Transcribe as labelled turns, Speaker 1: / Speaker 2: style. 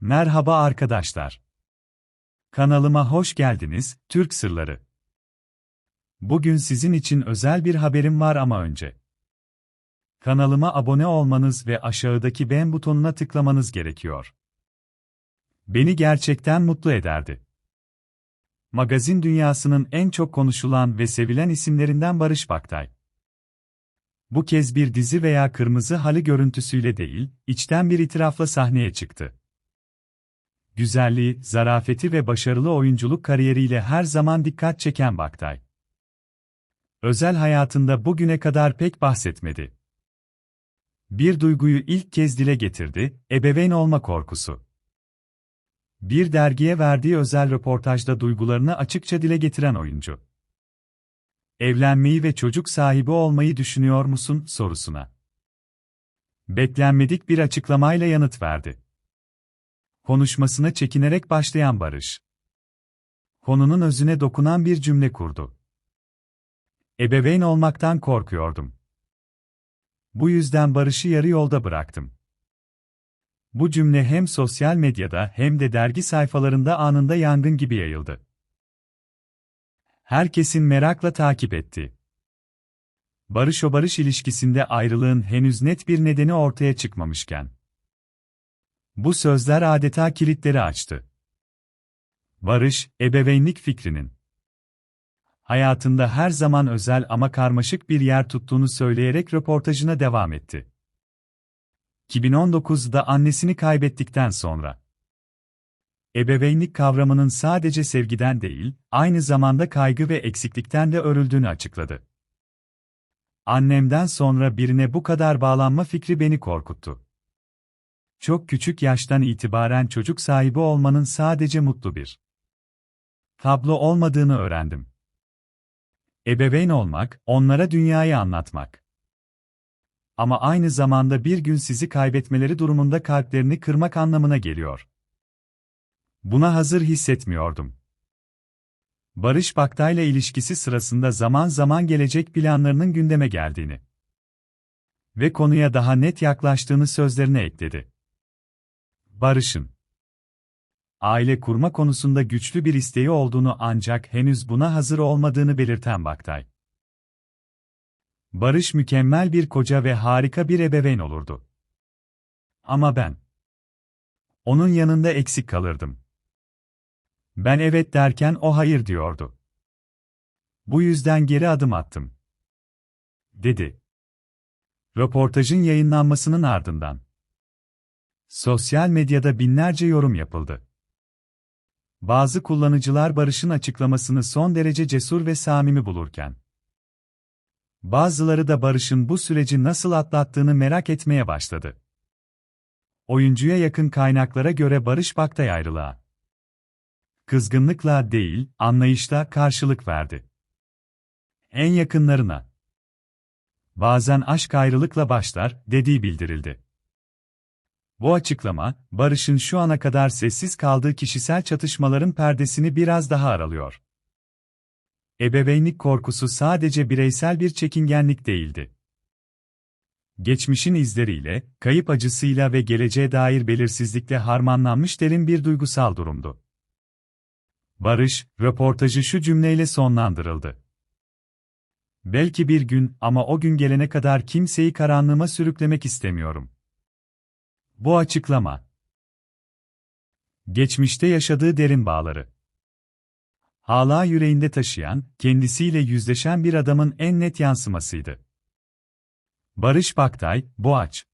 Speaker 1: Merhaba arkadaşlar. Kanalıma hoş geldiniz, Türk Sırları. Bugün sizin için özel bir haberim var ama önce. Kanalıma abone olmanız ve aşağıdaki beğen butonuna tıklamanız gerekiyor. Beni gerçekten mutlu ederdi. Magazin dünyasının en çok konuşulan ve sevilen isimlerinden Barış Baktay. Bu kez bir dizi veya kırmızı halı görüntüsüyle değil, içten bir itirafla sahneye çıktı güzelliği, zarafeti ve başarılı oyunculuk kariyeriyle her zaman dikkat çeken Baktay. Özel hayatında bugüne kadar pek bahsetmedi. Bir duyguyu ilk kez dile getirdi, ebeveyn olma korkusu. Bir dergiye verdiği özel röportajda duygularını açıkça dile getiren oyuncu. Evlenmeyi ve çocuk sahibi olmayı düşünüyor musun sorusuna. Beklenmedik bir açıklamayla yanıt verdi. Konuşmasına çekinerek başlayan Barış. Konunun özüne dokunan bir cümle kurdu. Ebeveyn olmaktan korkuyordum. Bu yüzden Barış'ı yarı yolda bıraktım. Bu cümle hem sosyal medyada hem de dergi sayfalarında anında yangın gibi yayıldı. Herkesin merakla takip etti. Barış o barış ilişkisinde ayrılığın henüz net bir nedeni ortaya çıkmamışken. Bu sözler adeta kilitleri açtı. Barış, ebeveynlik fikrinin hayatında her zaman özel ama karmaşık bir yer tuttuğunu söyleyerek röportajına devam etti. 2019'da annesini kaybettikten sonra ebeveynlik kavramının sadece sevgiden değil, aynı zamanda kaygı ve eksiklikten de örüldüğünü açıkladı. Annemden sonra birine bu kadar bağlanma fikri beni korkuttu. Çok küçük yaştan itibaren çocuk sahibi olmanın sadece mutlu bir tablo olmadığını öğrendim. Ebeveyn olmak, onlara dünyayı anlatmak. Ama aynı zamanda bir gün sizi kaybetmeleri durumunda kalplerini kırmak anlamına geliyor. Buna hazır hissetmiyordum. Barış Baktay'la ilişkisi sırasında zaman zaman gelecek planlarının gündeme geldiğini ve konuya daha net yaklaştığını sözlerine ekledi. Barış'ın aile kurma konusunda güçlü bir isteği olduğunu ancak henüz buna hazır olmadığını belirten Baktay. Barış mükemmel bir koca ve harika bir ebeveyn olurdu. Ama ben onun yanında eksik kalırdım. Ben evet derken o hayır diyordu. Bu yüzden geri adım attım. Dedi. Röportajın yayınlanmasının ardından Sosyal medyada binlerce yorum yapıldı. Bazı kullanıcılar Barış'ın açıklamasını son derece cesur ve samimi bulurken, bazıları da Barış'ın bu süreci nasıl atlattığını merak etmeye başladı. Oyuncuya yakın kaynaklara göre Barış Baktay ayrılığa kızgınlıkla değil, anlayışla karşılık verdi. En yakınlarına bazen aşk ayrılıkla başlar dediği bildirildi. Bu açıklama, Barış'ın şu ana kadar sessiz kaldığı kişisel çatışmaların perdesini biraz daha aralıyor. Ebeveynlik korkusu sadece bireysel bir çekingenlik değildi. Geçmişin izleriyle, kayıp acısıyla ve geleceğe dair belirsizlikle harmanlanmış derin bir duygusal durumdu. Barış, röportajı şu cümleyle sonlandırıldı. Belki bir gün ama o gün gelene kadar kimseyi karanlığıma sürüklemek istemiyorum. Bu açıklama. Geçmişte yaşadığı derin bağları. Hala yüreğinde taşıyan, kendisiyle yüzleşen bir adamın en net yansımasıydı. Barış Baktay, Boğaç